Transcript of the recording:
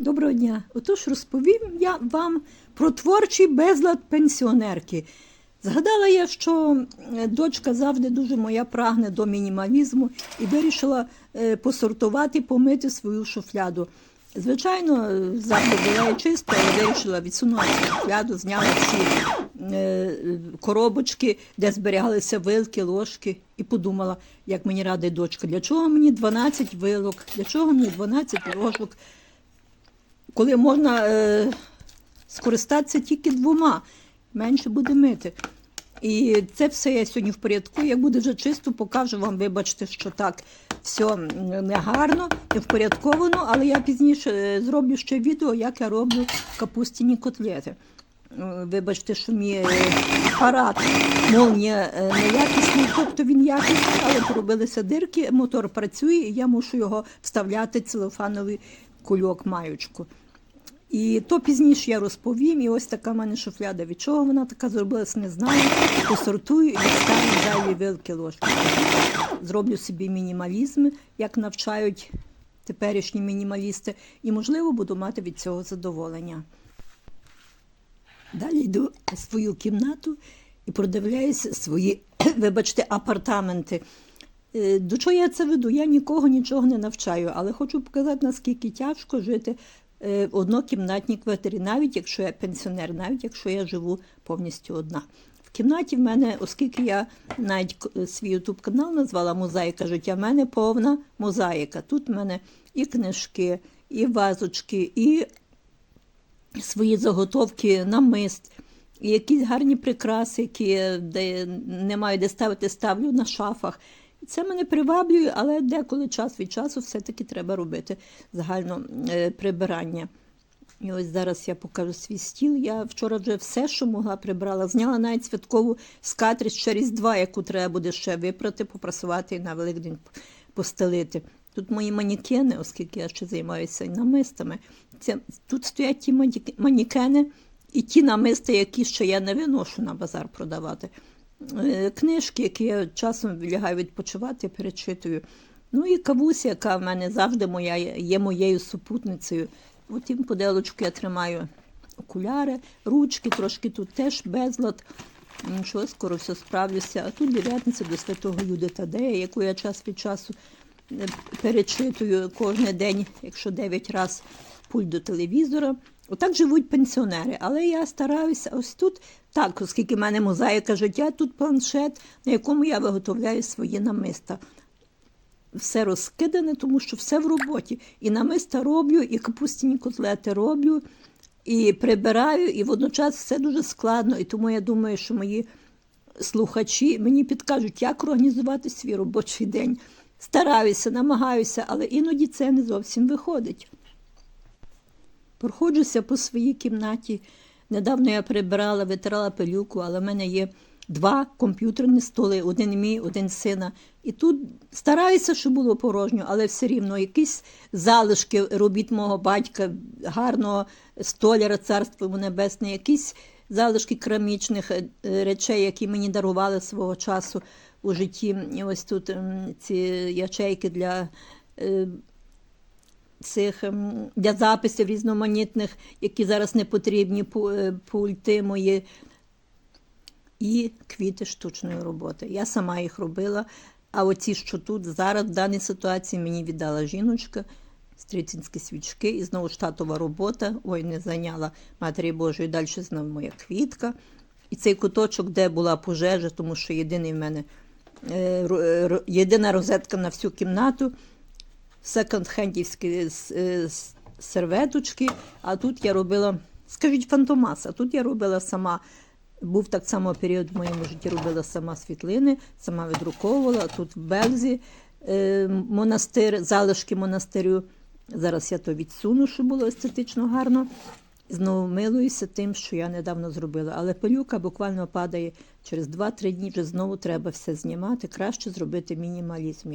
Доброго дня. Отож розповім я вам про творчий безлад пенсіонерки. Згадала я, що е, дочка завжди дуже моя прагне до мінімалізму і вирішила е, посортувати, помити свою шуфляду. Звичайно, завжди була чиста, але вирішила відсунути шуфляду, зняла всі е, коробочки, де зберігалися вилки, ложки, і подумала, як мені радить дочка, для чого мені 12 вилок, для чого мені 12 ложок коли можна е, скористатися тільки двома, менше буде мити. І це все я сьогодні в порядку. Як буде вже чисто, покажу вам, вибачте, що так все негарно, не впорядковано, але я пізніше е, зроблю ще відео, як я роблю капустяні котлети. Е, Вибачте, що мій е, апарат молнія е, неякісний, тобто він якісний, але поробилися дирки, мотор працює, і я мушу його вставляти целофановий кульок маючку. І то пізніше я розповім, і ось така в мене шуфляда. Від чого вона така зробилась, не знаю. Посортую і дістану зайві вилки ложки. Зроблю собі мінімалізм, як навчають теперішні мінімалісти, і, можливо, буду мати від цього задоволення. Далі йду в свою кімнату і продивляюся свої, вибачте, апартаменти. Е, До чого я це веду? Я нікого нічого не навчаю, але хочу показати, наскільки тяжко жити е, в однокімнатній квартирі, навіть якщо я пенсіонер, навіть якщо я живу повністю одна. В кімнаті в мене, оскільки я навіть свій ютуб канал назвала Мозаїка життя, в мене повна мозаїка. Тут в мене і книжки, і вазочки, і свої заготовки на мист, і якісь гарні прикраси, які де не маю де ставити, ставлю на шафах. Це мене приваблює, але деколи час від часу все-таки треба робити загально е, прибирання. І ось зараз я покажу свій стіл. Я вчора вже все, що могла, прибрала. Зняла навіть святкову скатрість через два, яку треба буде ще випрати, попрасувати і на Великдень постелити. Тут мої манікени, оскільки я ще займаюся намистами. Це, тут стоять ті мані- манікени і ті намисти, які ще я не виношу на базар продавати. Е, Книжки, які я часом лягаю відпочивати, перечитую. Ну і кавуся, яка в мене завжди моя, є моєю супутницею. Потім поделочку я тримаю окуляри, ручки, трошки тут теж безлад. Нічого, скоро все справлюся. А тут дев'ятниця до святого Юди Тадея, яку я час від часу е, перечитую кожен день, якщо 9 разів пульт до телевізора. Отак живуть пенсіонери. Але я стараюся ось тут, так, оскільки в мене мозаїка життя, тут планшет, на якому я виготовляю свої намиста все розкидане, тому що все в роботі. І намиста роблю, і капустяні котлети роблю, і прибираю, і водночас все дуже складно. І тому я думаю, що мої слухачі мені підкажуть, як організувати свій робочий день. Стараюся, намагаюся, але іноді це не зовсім виходить. Проходжуся по своїй кімнаті. Недавно я прибирала, витирала пилюку, але в мене є два комп'ютерні столи, один мій, один сина. І тут стараюся, щоб було порожньо, але все рівно якісь залишки робіт мого батька, гарного столяра, царство небесне, якісь залишки керамічних е, е, речей, які мені дарували свого часу у житті. І ось тут ці ячейки для. Цих ем, для записів різноманітних, які зараз не потрібні, е, пульти мої, і квіти штучної роботи. Я сама їх робила. А оці, що тут зараз, в даній ситуації, мені віддала жіночка, стрітинські свічки, і знову штатова робота. Ой, не зайняла Матері Божої, далі знову моя квітка. І цей куточок, де була пожежа, тому що єдиний в мене е, е, єдина розетка на всю кімнату секонд-хендівські е, с- серветочки, а тут я робила, скажіть, фантомас, а тут я робила сама. Був так само період в моєму житті, робила сама світлини, сама видруковувала. Тут в Белзі е, монастир, залишки монастирю. Зараз я то відсуну, щоб було естетично гарно. Знову милуюся тим, що я недавно зробила. Але пилюка буквально падає через 2-3 дні, вже знову треба все знімати. Краще зробити мінімалізм.